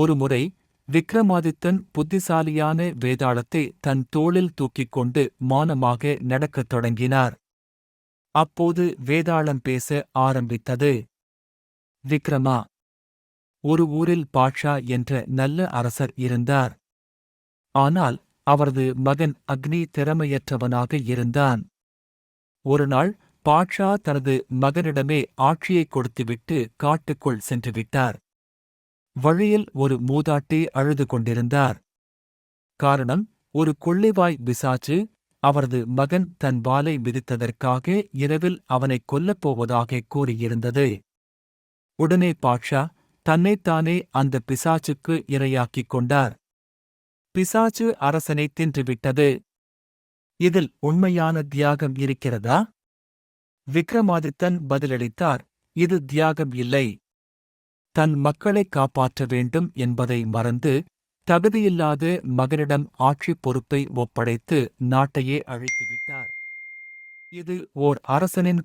ஒருமுறை விக்ரமாதித்தன் புத்திசாலியான வேதாளத்தை தன் தோளில் தூக்கிக் கொண்டு மானமாக நடக்கத் தொடங்கினார். அப்போது வேதாளம் பேச ஆரம்பித்தது. விக்ரமா ஒரு ஊரில் பாட்ஷா என்ற நல்ல அரசர் இருந்தார். ஆனால் அவரது மகன் அக்னி திறமையற்றவனாக இருந்தான். ஒருநாள் பாட்ஷா தனது மகனிடமே ஆட்சியைக் கொடுத்துவிட்டு காட்டுக்குள் சென்றுவிட்டார். வழியில் ஒரு மூதாட்டி அழுது கொண்டிருந்தார். காரணம் ஒரு கொள்ளைவாய் பிசாச்சு அவரது மகன் தன் வாலை விதித்ததற்காக இரவில் அவனைக் கொல்லப் போவதாக கூறியிருந்தது. உடனே பாட்ஷா தன்னைத்தானே அந்த பிசாச்சுக்கு இரையாக்கிக் கொண்டார். பிசாச்சு அரசனை தின்றுவிட்டது. இதில் உண்மையான தியாகம் இருக்கிறதா? விக்ரமாதித்தன் பதிலளித்தார் இது தியாகம் இல்லை. தன் மக்களைக் காப்பாற்ற வேண்டும் என்பதை மறந்து தகுதியில்லாத மகனிடம் ஆட்சிப் பொறுப்பை ஒப்படைத்து நாட்டையே அழித்துவிட்டார். இது ஓர் அரசனின்